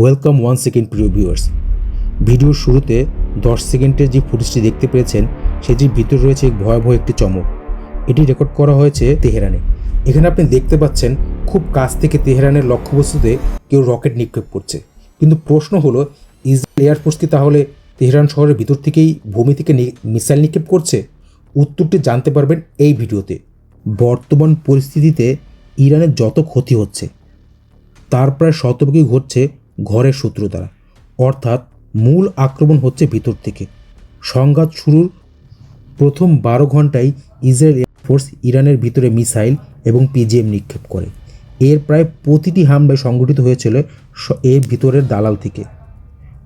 Welcome one second প্রিয় viewers ভিডিওর শুরুতে দশ সেকেন্ডের যে ফুটেজটি দেখতে পেয়েছেন সেটির ভিতরে রয়েছে ভয়াবহ একটি চমক। এটি রেকর্ড করা হয়েছে তেহরানে। এখানে আপনি দেখতে পাচ্ছেন খুব কাছ থেকে তেহরানের লক্ষ্যবস্তুতে কেউ রকেট নিক্ষেপ করছে। কিন্তু প্রশ্ন হলো ইসরায়েল এয়ারফোর্স কি তাহলে তেহরান শহরের ভিতর থেকেই ভূমি থেকে মিসাইল নিক্ষেপ করছে? উত্তরটি জানতে পারবেন এই ভিডিওতে বর্তমান পরিস্থিতিতে ইরানের যত ক্ষতি হচ্ছে, তার প্রায় শতভাগই ঘটছে ঘরের শত্রু দ্বারা। অর্থাৎ মূল আক্রমণ হচ্ছে ভিতর থেকে। সংঘাত শুরুর প্রথম বারো ঘন্টায় ইসরায়েল এয়ারফোর্স ইরানের ভিতরে মিসাইল এবং পিজিএম নিক্ষেপ করে। এর প্রায় প্রতিটি হামলায় সংগঠিত হয়েছিল এর ভিতরের দালাল থেকে।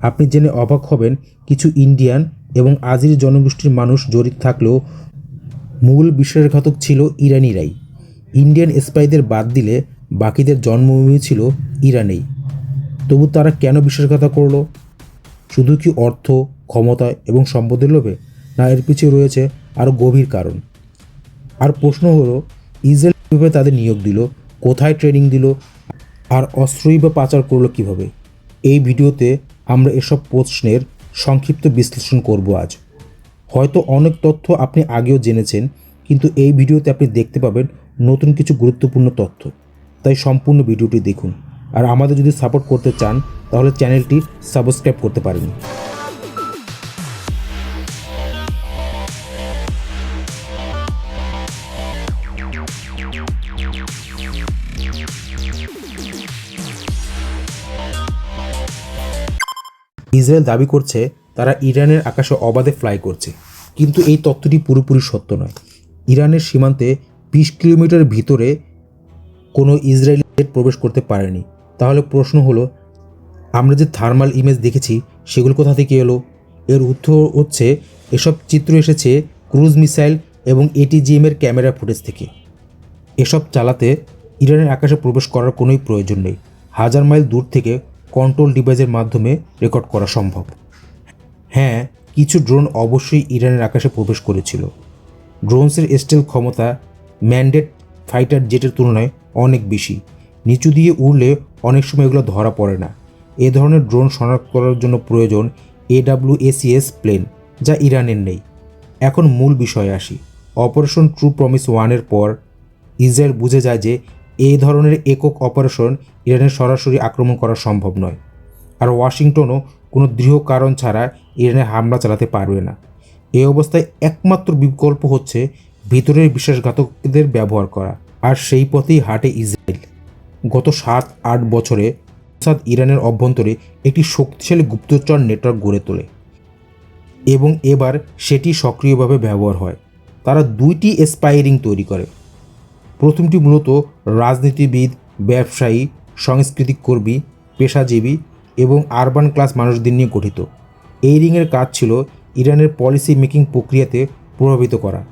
আপনি জেনে অবাক হবেন, কিছু ইন্ডিয়ান এবং আজির জনগোষ্ঠীর মানুষ জড়িত থাকলেও মূল বিশ্বাসঘাতক ছিল ইরানিরাই। ইন্ডিয়ান স্পাইদের বাদ দিলে বাকিদের জন্মভূমি ছিল ইরানেই। তবু তারা কেন বিশ্বাসঘাতক করল? শুধু কি অর্থ, ক্ষমতা এবং সম্পদের লোভে? না, এর পিছিয়ে রয়েছে আরও গভীর কারণ। আর প্রশ্ন হলো, ইসরায়েল কীভাবে তাদের নিয়োগ দিল? কোথায় ট্রেনিং দিল? আর অস্ত্রই বা পাচার করল কীভাবে? এই ভিডিওতে আমরা এসব প্রশ্নের সংক্ষিপ্ত বিশ্লেষণ করব আজ। হয়তো অনেক তথ্য আপনি আগেও জেনেছেন, কিন্তু এই ভিডিওতে আপনি দেখতে পাবেন নতুন কিছু গুরুত্বপূর্ণ তথ্য। তাই সম্পূর্ণ ভিডিওটি দেখুন। আর আমাদের যদি সাপোর্ট করতে চান, তাহলে চ্যানেলটি সাবস্ক্রাইব করতে পারেন। ইসরায়েল দাবি করছে তারা ইরানের আকাশে অবাধে ফ্লাই করছে। কিন্তু এই তথ্যটি পুরোপুরি সত্য নয়। ইরানের সীমান্তে বিশ কিলোমিটার ভিতরে কোনো ইসরায়েলি প্রবেশ করতে পারেনি। তাহলে প্রশ্ন হলো, আমরা যে থার্মাল ইমেজ দেখেছি, সেগুলো কোথা থেকে এলো? এর উত্তর হচ্ছে, এসব চিত্র এসেছে ক্রুজ মিসাইল এবং এটিজিএম এর ক্যামেরা ফুটেজ থেকে। এসব চালাতে ইরানের আকাশে প্রবেশ করার কোনোই প্রয়োজন নেই। হাজার মাইল দূর থেকে কন্ট্রোল ডিভাইসের মাধ্যমে রেকর্ড করা সম্ভব। হ্যাঁ কিছু ড্রোন অবশ্যই ইরানের আকাশে প্রবেশ করেছিল। ড্রোনসের স্টেল ক্ষমতা ম্যান্ডেট ফাইটার জেটের তুলনায় অনেক বেশি। নিচু দিয়ে উড়লে অনেক সময় এগুলো ধরা পড়ে না। এ ধরনের ড্রোন শনাক্ত করার জন্য প্রয়োজন এডাব্লিউএসিএস প্লেন, যা ইরানের নেই। এখন মূল বিষয়ে আসি। অপারেশন ট্রু প্রমিস ওয়ানের পর ইসরায়েল বুঝে যায় যে এই ধরনের একক অপারেশন ইরানের সরাসরি আক্রমণ করা সম্ভব নয়। আর ওয়াশিংটনও কোনো দৃঢ় কারণ ছাড়া ইরানে হামলা চালাতে পারবে না। এই অবস্থায় একমাত্র বিকল্প হচ্ছে ভিতরের বিশ্বাসঘাতকদের ব্যবহার করা, আর সেই পথেই হাঁটে ইসরায়েল। গত সাত, আট বছরে মোসাদ ইরানের অভ্যন্তরে একটি শক্তিশালী গুপ্তচর নেটওয়ার্ক গড়ে তোলে এবং এবার সেটি সক্রিয়ভাবে ব্যবহার হয়। তারা দুইটি স্পাইরিং তৈরি করে। প্রথমটি মূলত রাজনীতিবিদ, ব্যবসায়ী সাংস্কৃতিক কর্মী পেশাজীবী এবং আরবান ক্লাস মানুষদের নিয়ে গঠিত। এই রিংয়ের কাজ ছিল ইরানের পলিসি মেকিং প্রক্রিয়াতে প্রভাবিত করা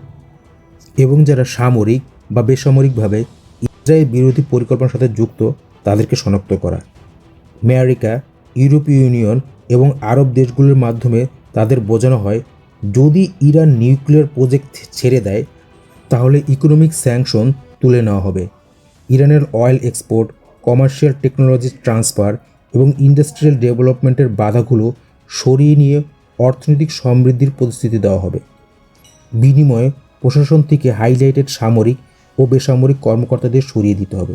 এবং যারা সামরিক বা বেসামরিকভাবে ইসরায়েল বিরোধী পরিকল্পনার সাথে যুক্ত, তাদেরকে শনাক্ত করা। আমেরিকা ইউরোপীয় ইউনিয়ন এবং আরব দেশগুলোর মাধ্যমে তাদের বোঝানো হয়, যদি ইরান নিউক্লিয়ার প্রজেক্ট ছেড়ে দেয়, তাহলে ইকোনমিক স্যাংশন তুলে নেওয়া হবে। ইরানের oil export, commercial technology transfer এবং ইন্ডাস্ট্রিয়াল ডেভেলপমেন্টের বাধাগুলো সরিয়ে নিয়ে অর্থনৈতিক সমৃদ্ধির প্রতিশ্রুতি দেওয়া হবে। বিনিময়ে প্রশাসন থেকে হাইলাইটেড সামরিক ও বেসামরিক কর্মকর্তাদের সরিয়ে দিতে হবে।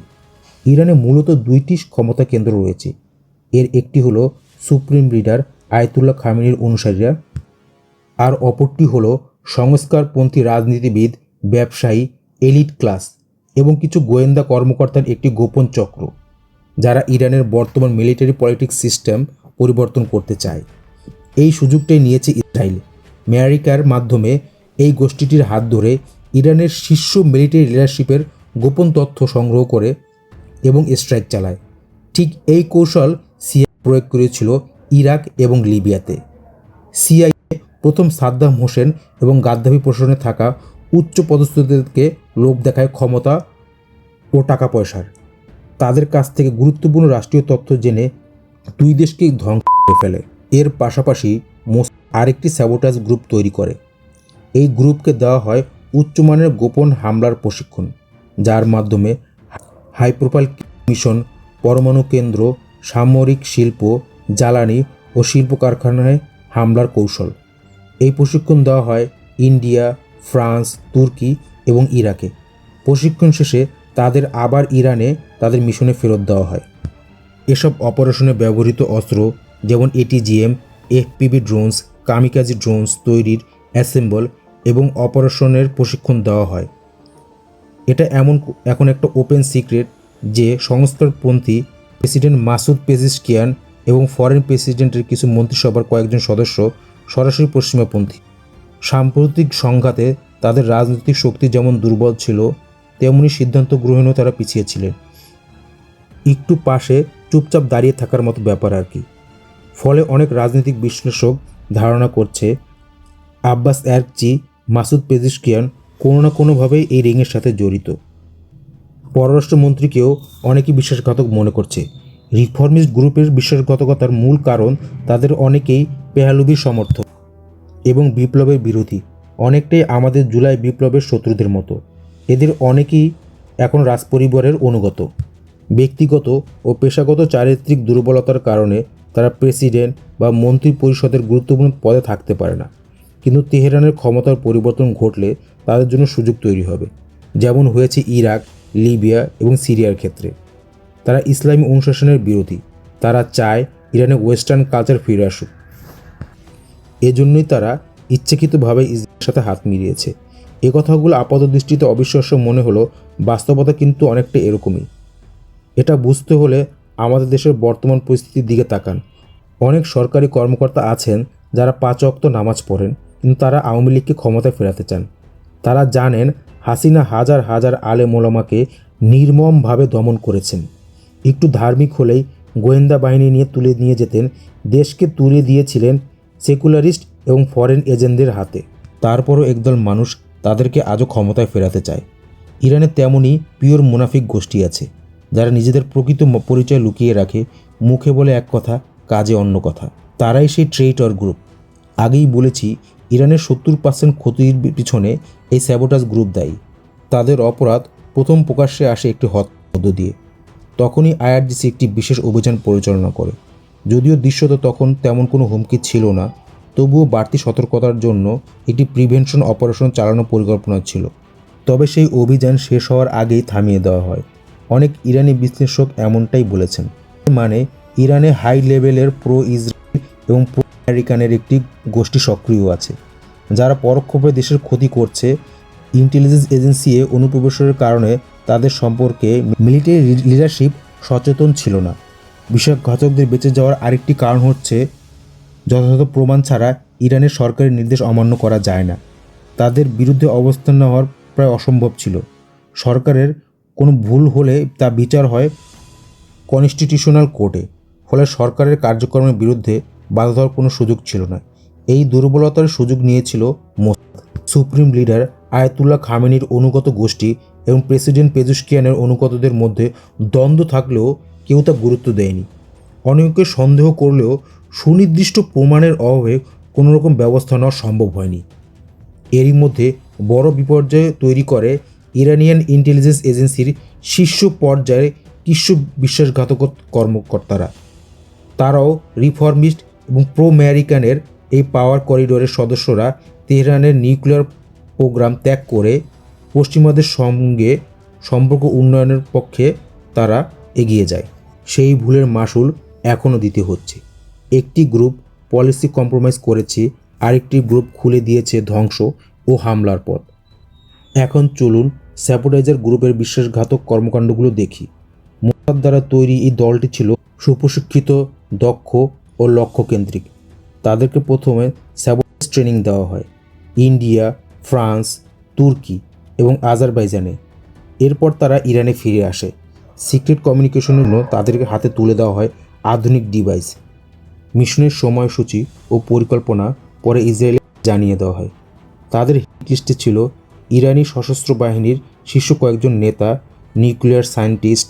ইরানে মূলত দুইটি ক্ষমতা কেন্দ্র রয়েছে। এর একটি হলো সুপ্রিম লিডার আয়তুল্লাহ খামিনির অনুসারীরা আর অপরটি হল সংস্কারপন্থী রাজনীতিবিদ, ব্যবসায়ী, এলিট ক্লাস এবং কিছু গোয়েন্দা কর্মকর্তার একটি গোপন চক্র, যারা ইরানের বর্তমান মিলিটারি পলিটিক্স সিস্টেম পরিবর্তন করতে চায়। এই সুযোগটাই নিয়েছে ইসরায়েল। আমেরিকার মাধ্যমে এই গোষ্ঠীটির হাত ধরে ইরানের শীর্ষ মিলিটারি লিডারশিপের গোপন তথ্য সংগ্রহ করে এবং স্ট্রাইক চালায়। ঠিক এই কৌশল সিআই প্রয়োগ করেছিল ইরাক এবং লিবিয়াতে। সিআইএ প্রথম সাদ্দাম হোসেন এবং গাদ্দাফি প্রশাসনে থাকা উচ্চ পদস্থদেরকে লোভ দেখায় ক্ষমতা ও টাকা পয়সার। তাদের কাছ থেকে গুরুত্বপূর্ণ রাষ্ট্রীয় তথ্য জেনে দুই দেশকে ধ্বংস করে ফেলে। এর পাশাপাশি মোস আরেকটি স্যাবোটাজ গ্রুপ তৈরি করে। এই গ্রুপকে দেওয়া হয় উচ্চমানের গোপন হামলার প্রশিক্ষণ, যার মাধ্যমে হাই প্রোফাইল মিশন, পরমাণু কেন্দ্র, সামরিক শিল্প, জ্বালানি ও শিল্প কারখানায় হামলার কৌশল। এই প্রশিক্ষণ দেওয়া হয় ইন্ডিয়া, ফ্রান্স, তুর্কি এবং ইরাকে। প্রশিক্ষণ শেষে তাদের আবার ইরানে তাদের মিশনে ফেরত দেওয়া হয়। এসব অপারেশনে ব্যবহৃত অস্ত্র যেমন ATGM FPV drones kamikaze drones তৈরির অ্যাসেম্বল এবং অপারেশনের প্রশিক্ষণ দেওয়া হয়। এটা এমন এখন একটা ওপেন সিক্রেট যে সংস্কারপন্থী প্রেসিডেন্ট মাসুদ পেজিস্কিয়ান এবং ফরেন প্রেসিডেন্টের কিছু মন্ত্রিসভার কয়েকজন সদস্য সরাসরি পশ্চিমাপন্থী। সাম্প্রতিক সংঘাতে তাদের রাজনৈতিক শক্তি যেমন দুর্বল ছিল, তেমনি সিদ্ধান্ত গ্রহণেও তারা পিছিয়েছিলেন একটু পাশে চুপচাপ দাঁড়িয়ে থাকার মতো ব্যাপার আর কি। ফলে অনেক রাজনৈতিক বিশ্লেষক ধারণা করছে, আব্বাস অ্যারকচি মাসুদ পেজিশকিয়ান কোনো না কোনোভাবেই এই রিংয়ের সাথে জড়িত। পররাষ্ট্রমন্ত্রীকেও অনেকেই বিশ্বাসঘাতক মনে করছে। রিফর্মিস্ট গ্রুপের বিশ্বাসঘাতকতার মূল কারণ তাদের অনেকেই পেহালুবির সমর্থক এবং বিপ্লবের বিরোধী। অনেকটাই আমাদের জুলাই বিপ্লবের শত্রুদের মতো। এদের অনেকেই এখন রাজপরিবারের অনুগত। ব্যক্তিগত ও পেশাগত চারিত্রিক দুর্বলতার কারণে তারা প্রেসিডেন্ট বা মন্ত্রী পরিষদের গুরুত্বপূর্ণ পদে থাকতে পারে না। কিন্তু তেহরানের ক্ষমতার পরিবর্তন ঘটলে তাদের জন্য সুযোগ তৈরি হবে। যেমন হয়েছে ইরাক, লিবিয়া এবং সিরিয়ার ক্ষেত্রে। তারা ইসলামী অনুশাসনের বিরোধী। তারা চায় ইরানে ওয়েস্টার্ন কালচার ফিরে আসুক। এজন্যই তারা ইচ্ছাকৃতভাবে ইসরায়েলের সাথে হাত মিলিয়েছে। এ কথাগুলো আপাত দৃষ্টিতে অবিশ্বাস্য মনে হলো বাস্তবতা কিন্তু অনেকটা এরকমই। এটা বুঝতে হলে আমাদের দেশের বর্তমান পরিস্থিতির দিকে তাকান। অনেক সরকারি কর্মকর্তা আছেন যারা পাঁচ অক্ত নামাজ পড়েন, কিন্তু তারা আওয়ামী লীগকে ক্ষমতায় ফেরাতে চান। তারা জানেন হাসিনা হাজার হাজার আলে মোলামাকে নির্মমভাবে দমন করেছেন। একটু ধার্মিক হলেই গোয়েন্দা বাহিনী নিয়ে তুলে নিয়ে যেতেন, দেশকে তুলে দিয়েছিলেন সেকুলারিস্ট এবং ফরেন এজেন্টদের হাতে। তারপরও একদল মানুষ তাদেরকে আজও ক্ষমতায় ফেরাতে চায়। ইরানে তেমনই পিওর মুনাফিক গোষ্ঠী আছে। যারা নিজেদের প্রকৃত পরিচয় লুকিয়ে রাখে, মুখে বলে এক কথা, কাজে অন্য কথা। তারাই সেই ট্রেইটর গ্রুপ। আগেই বলেছি, ইরানের সত্তর পার্সেন্ট ক্ষতির পিছনে এই স্যাবোটাস গ্রুপ দায়ী। তাদের অপরাধ প্রথম প্রকাশ্যে আসে একটি হত্যার মধ্য দিয়ে। তখনই আইআরজিসি একটি বিশেষ অভিযান পরিচালনা করে। যদিও দৃশ্যত তখন তেমন কোনো হুমকি ছিল না, তবুও বাড়তি সতর্কতার জন্য একটি প্রিভেনশন অপারেশন চালানোর পরিকল্পনা ছিল। তবে সেই অভিযান শেষ হওয়ার আগেই থামিয়ে দেওয়া হয়। অনেক ইরানি বিশ্লেষক এমনটাই বলেছেন। মানে ইরানে হাই লেভেলের প্রো ইসরায়েল এবং প্রো আমেরিকানের একটি গোষ্ঠী সক্রিয় আছে, যারা পরোক্ষভাবে দেশের ক্ষতি করছে। ইন্টেলিজেন্স এজেন্সি অনুপ্রবেশের কারণে তাদের সম্পর্কে মিলিটারি লিডারশিপ সচেতন ছিল না। বিশ্বাসঘাতকদের বেঁচে যাওয়ার আরেকটি কারণ হচ্ছে, যথাযথ প্রমাণ ছাড়া ইরানের সরকারের নির্দেশ অমান্য করা যায় না। তাদের বিরুদ্ধে অবস্থান নেওয়ার প্রায় অসম্ভব ছিল। সরকারের কোনো ভুল হলে তা বিচার হয় কনস্টিটিউশনাল কোর্টে ফলে সরকারের কার্যক্রমের বিরুদ্ধে বাধা দেওয়ার কোনো সুযোগ ছিল না। এই দুর্বলতার সুযোগ নিয়েছিল মোসাদ সুপ্রিম লিডার আয়াতুল্লাহ খামেনির অনুগত গোষ্ঠী এবং প্রেসিডেন্ট পেজুস্কিয়ানের অনুগতদের মধ্যে দ্বন্দ্ব থাকলেও কেউ তা গুরুত্ব দেয়নি। অনেকে সন্দেহ করলেও সুনির্দিষ্ট প্রমাণের অভাবে কোনো রকম ব্যবস্থা নেওয়া সম্ভব হয়নি। এরই মধ্যে বড় বিপর্যয় তৈরি করে ইরানিয়ান ইন্টেলিজেন্স এজেন্সির শীর্ষ পর্যায়ে কৃষ্ণ বিশ্বাসঘাতক কর্মকর্তারা। তারাও রিফর্মিস্ট এবং প্রো আমেরিকানের এই পাওয়ার করিডোরের সদস্যরা তেহরানের নিউক্লিয়ার প্রোগ্রাম ত্যাগ করে পশ্চিমাদের সঙ্গে সম্পর্ক উন্নয়নের পক্ষে তারা এগিয়ে যায়। সেই ভুলের মাসুল এখনও দিতে হচ্ছে। একটি গ্রুপ পলিসি কম্প্রোমাইজ করেছে, আরেকটি গ্রুপ খুলে দিয়েছে ধ্বংস ও হামলার পথ। এখন চলুন স্যাপোটাইজার গ্রুপের বিশ্বাসঘাতক কর্মকাণ্ডগুলো দেখি। মোসাদ দ্বারা তৈরি এই দলটি ছিল সুপ্রশিক্ষিত, দক্ষ ও লক্ষ্যকেন্দ্রিক। তাদেরকে প্রথমে স্যাবোটাইজ ট্রেনিং দেওয়া হয়। ইন্ডিয়া, ফ্রান্স, তুর্কি এবং আজারবাইজানে। এরপর তারা ইরানে ফিরে আসে। সিক্রেট কমিউনিকেশনের জন্য তাদেরকে হাতে তুলে দেওয়া হয় আধুনিক ডিভাইস। মিশনের সময়সূচি ও পরিকল্পনা পরে ইসরায়েলে জানিয়ে দেওয়া হয়। তাদের হিট লিস্টে ছিল ইরানি সশস্ত্র বাহিনীর শীর্ষ কয়েকজন নেতা, নিউক্লিয়ার সায়েন্টিস্ট,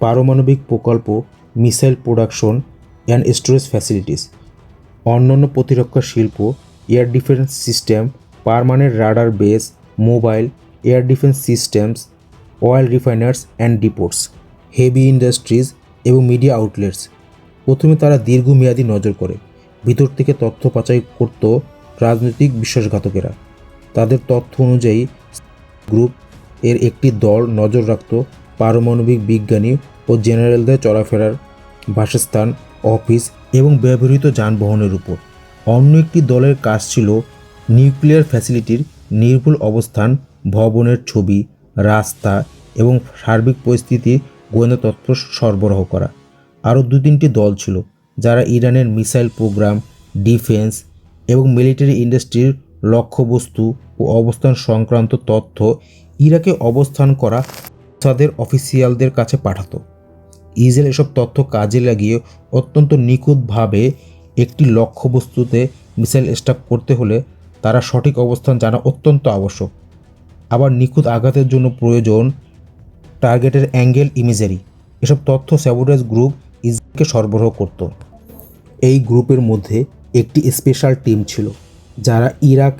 পারমাণবিক প্রকল্প, missile production and storage facilities, অন্যান্য প্রতিরক্ষা শিল্প, air defence system permanent radar base, mobile, air defence systems, oil refiners and depots, heavy industries এবং মিডিয়া আউটলেটস। প্রথমে তারা দীর্ঘমেয়াদী নজর করে। ভিতর থেকে তথ্য পাচাই করত রাজনৈতিক বিশ্বাসঘাতকেরা। তাদের তথ্য অনুযায়ী গ্রুপ এর একটি দল নজর রাখত পারমাণবিক বিজ্ঞানী ও জেনারেলদের চলাফেরার বাসস্থান, অফিস এবং ব্যবহৃত যানবাহনের উপর। অন্য একটি দলের কাজ ছিল নিউক্লিয়ার ফ্যাসিলিটির নির্ভুল অবস্থান, ভবনের ছবি, রাস্তা এবং সার্বিক পরিস্থিতি, গোয়েন্দা তথ্য সরবরাহ করা। আরও দু তিনটি দল ছিল যারা ইরানের মিসাইল প্রোগ্রাম, ডিফেন্স এবং মিলিটারি ইন্ডাস্ট্রির লক্ষ্যবস্তু ও অবস্থান সংক্রান্ত তথ্য ইরাকে অবস্থান করা তাদের অফিসিয়ালদের কাছে পাঠাতো। ইসরায়েল এসব তথ্য কাজে লাগিয়ে অত্যন্ত নিখুঁতভাবে একটি লক্ষ্যবস্তুতে মিসাইল স্টাক করতে হলে তারা সঠিক অবস্থান জানা অত্যন্ত আবশ্যক। আবার নিখুঁত আঘাতের জন্য প্রয়োজন টার্গেটের অ্যাঙ্গেল ইমেজারি এসব তথ্য স্যাবোটাইজ গ্রুপ ইসরায়েলকে সরবরাহ করত। এই গ্রুপের মধ্যে একটি স্পেশাল টিম ছিল। যারা ইরাক,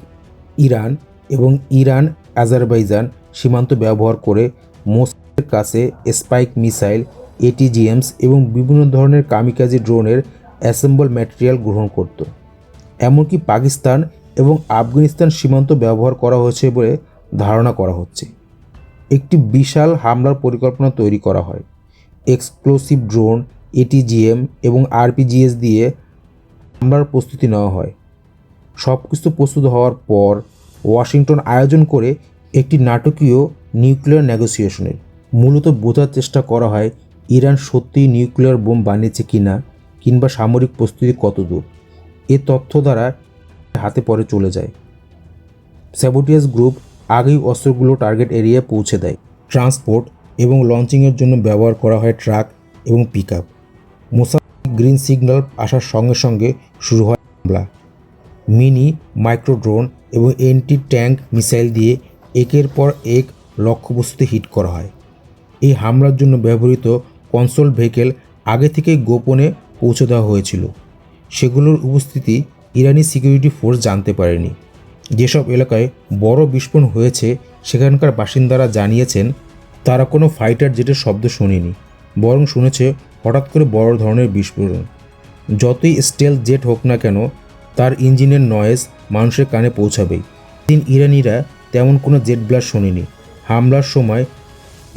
ইরান এবং ইরান, আজারবাইজান সীমান্ত ব্যবহার করে মোস্কের কাছে স্পাইক মিসাইল, এটিজিএমস এবং বিভিন্ন ধরনের কামিকাজি ড্রোনের অ্যাসেম্বল ম্যাটেরিয়াল গ্রহণ করত। এমনকি পাকিস্তান এবং আফগানিস্তান সীমান্ত ব্যবহার করা হয়েছে বলে ধারণা করা হচ্ছে। একটি বিশাল হামলার পরিকল্পনা তৈরি করা হয়। এক্সপ্লোসিভ ড্রোন, এটিজিএম এবং আরপিজিএস দিয়ে হামলার প্রস্তুতি নেওয়া হয়। সব কিছু প্রস্তুত হওয়ার পর ওয়াশিংটন আয়োজন করে একটি নাটকীয় নিউক্লিয়ার নেগোসিয়েশনের মূলত বোঝার চেষ্টা করা হয়, ইরান সত্যিই নিউক্লিয়ার বোম বানিয়েছে কিনা কিংবা সামরিক প্রস্তুতি কতদূর? এ তথ্য দ্বারা হাতে পরে চলে যায়। স্যাবোটিয়াস গ্রুপ আগেই অস্ত্রগুলো টার্গেট এরিয়ায় পৌঁছে দেয়। ট্রান্সপোর্ট এবং লঞ্চিংয়ের জন্য ব্যবহার করা হয় ট্রাক এবং pick up Mossad green signal আসার সঙ্গে সঙ্গে শুরু হয় হামলা। মিনি মাইক্রো ড্রোন এবং এন্টি ট্যাঙ্ক মিসাইল দিয়ে একের পর এক লক্ষ্যবস্তুতে হিট করা হয়। এই হামলার জন্য ব্যবহৃত কনসোল ভেহিকেল আগে থেকেই গোপনে পৌঁছে দেওয়া হয়েছিল। সেগুলোর উপস্থিতি ইরানি সিকিউরিটি ফোর্স জানতে পারেনি। যেসব এলাকায় বড় বিস্ফোরণ হয়েছে, সেখানকার বাসিন্দারা জানিয়েছেন, তারা কোনো ফাইটার জেটের শব্দ শোনেনি, বরং শুনেছে হঠাৎ করে বড় ধরনের বিস্ফোরণ। যতই স্টেল জেট হোক না কেন তার ইঞ্জিনের নয়েজ মানুষের কানে পৌঁছাবেই দিন ইরানিরা তেমন কোনো জেট ব্লাস্ট শোনেনি। হামলার সময়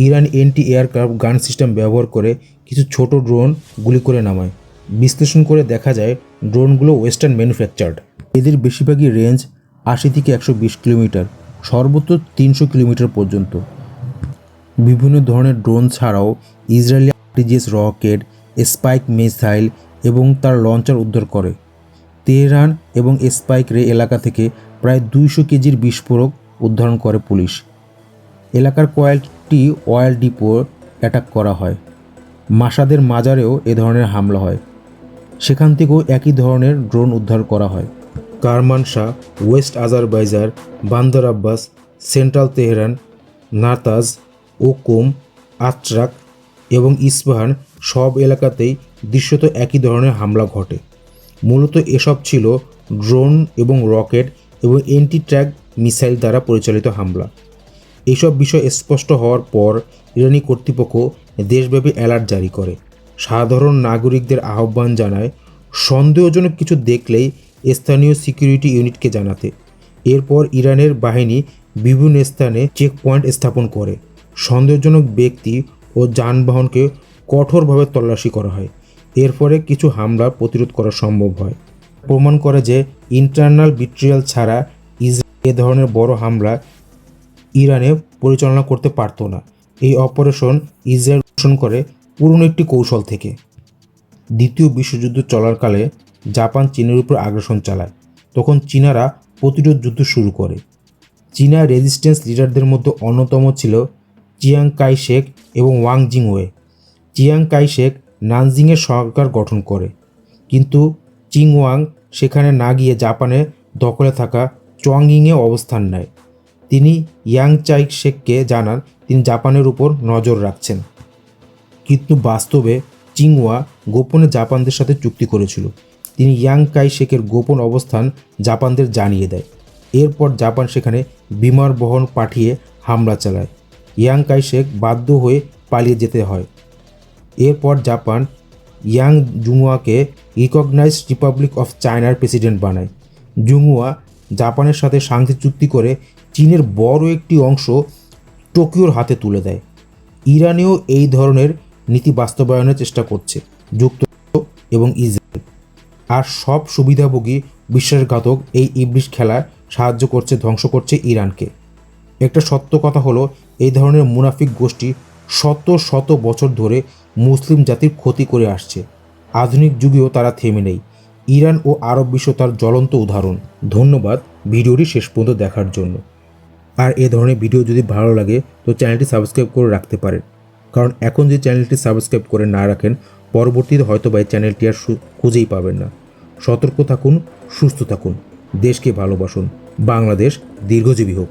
Iran anti aircraft gun system ব্যবহার করে কিছু ছোট ড্রোন গুলি করে নামায়। বিশ্লেষণ করে দেখা যায় ড্রোনগুলো ওয়েস্টার্ন ম্যানুফ্যাকচার্ড এদের বেশিরভাগই রেঞ্জ আশি থেকে একশো বিশ কিলোমিটার, সর্বোচ্চ তিনশো কিলোমিটার পর্যন্ত। বিভিন্ন ধরনের ড্রোন ছাড়াও Israeli R T G S rocket spike missile এবং তার লঞ্চার উদ্ধার করে। তেহরান এবং স্পাইক রে এলাকা থেকে প্রায় দুইশো কেজির বিস্ফোরক উদ্ধারণ করে পুলিশ। এলাকার কয়েকটি অয়েল ডিপো অ্যাটাক করা হয়। মাসাদের মাজারেও এ ধরনের হামলা হয়। সেখান থেকেও একই ধরনের ড্রোন উদ্ধার করা হয়। Kermanshah West Azerbaijan, Bandar Abbas, central Tehran Natanz ওকুম, আত্রাক এবং ইস্পাহান সব এলাকাতেই দৃশ্যত একই ধরনের হামলা ঘটে। মূলত এসব ছিল ড্রোন এবং রকেট এবং এন্টি ট্র্যাক মিসাইল দ্বারা পরিচালিত হামলা। এইসব বিষয় স্পষ্ট হওয়ার পর ইরানি কর্তৃপক্ষ দেশব্যাপী অ্যালার্ট জারি করে। সাধারণ নাগরিকদের আহ্বান জানায়, সন্দেহজনক কিছু দেখলেই স্থানীয় সিকিউরিটি ইউনিটকে জানাতে। এরপর ইরানের বাহিনী বিভিন্ন স্থানে চেক পয়েন্ট স্থাপন করে। সন্দেহজনক ব্যক্তি ও যানবাহনকে কঠোরভাবে তল্লাশি করা হয়। এর ফলে কিছু হামলা প্রতিরোধ করা সম্ভব হয়। প্রমাণ করে যে ইন্টারনাল বিট্রিয়াল ছাড়া ইসরায়েল এ ধরনের বড় হামলা ইরানে পরিচালনা করতে পারতো না। এই অপারেশন ইসরায়েল পোষণ করে পুরনো একটি কৌশল থেকে। দ্বিতীয় বিশ্বযুদ্ধ চলাকালে জাপান চীনের উপর আগ্রাসন চালায়। তখন চীনারা প্রতিরোধ যুদ্ধ শুরু করে। চীনা রেজিস্ট্যান্স লিডারদের মধ্যে অন্যতম ছিল চিয়াং কাই শেক এবং Wang Jingwei Chiang Kai Shek নানজিংয়ের সরকার গঠন করে। কিন্তু চিংওয়াং সেখানে না গিয়ে জাপানে দখলে থাকা চোয়াংইংয়ে অবস্থান নেয়। তিনি ইয়াং চাই শেখকে জানান, তিনি জাপানের উপর নজর রাখছেন। কিন্তু বাস্তবে চিংওয়া গোপনে জাপানদের সাথে চুক্তি করেছিল। তিনি ইয়াং কাই শেখের গোপন অবস্থান জাপানদের জানিয়ে দেয়। এরপর জাপান সেখানে বিমান বহন পাঠিয়ে হামলা চালায়। ইয়াং কাই শেখ বাধ্য হয়ে পালিয়ে যেতে হয়। এরপর জাপান ইয়াং জুমুয়াকে রিকগনাইজ রিপাবলিক অফ চায়নার প্রেসিডেন্ট বানায়। জুমুয়া জাপানের সাথে শান্তি চুক্তি করে চীনের বড় একটি অংশ টোকিওর হাতে তুলে দেয়। ইরানেও এই ধরনের নীতি বাস্তবায়নের চেষ্টা করছে যুক্তরাষ্ট্র এবং ইসরায়েল। আর সব সুবিধাভোগী বিশ্বাসঘাতক এই ইবলিশ খেলায় সাহায্য করছে, ধ্বংস করছে ইরানকে। একটা সত্য কথা হলো, এই ধরনের মুনাফিক গোষ্ঠী শত শত বছর ধরে মুসলিম জাতির ক্ষতি করে আসছে। আধুনিক যুগেও তারা থেমে নেই। ইরান ও আরব বিশ্ব তার জ্বলন্ত উদাহরণ। ধন্যবাদ ভিডিওটি শেষ পর্যন্ত দেখার জন্য। আর এ ধরনের ভিডিও যদি ভালো লাগে, তো চ্যানেলটি সাবস্ক্রাইব করে রাখতে পারেন। কারণ এখন যে চ্যানেলটি সাবস্ক্রাইব করে না রাখেন, পরবর্তীতে হয়তো বা এই চ্যানেলটি আর খুঁজেই পাবেন না। সতর্ক থাকুন, সুস্থ থাকুন। দেশকে ভালোবাসুন। বাংলাদেশ দীর্ঘজীবী হোক।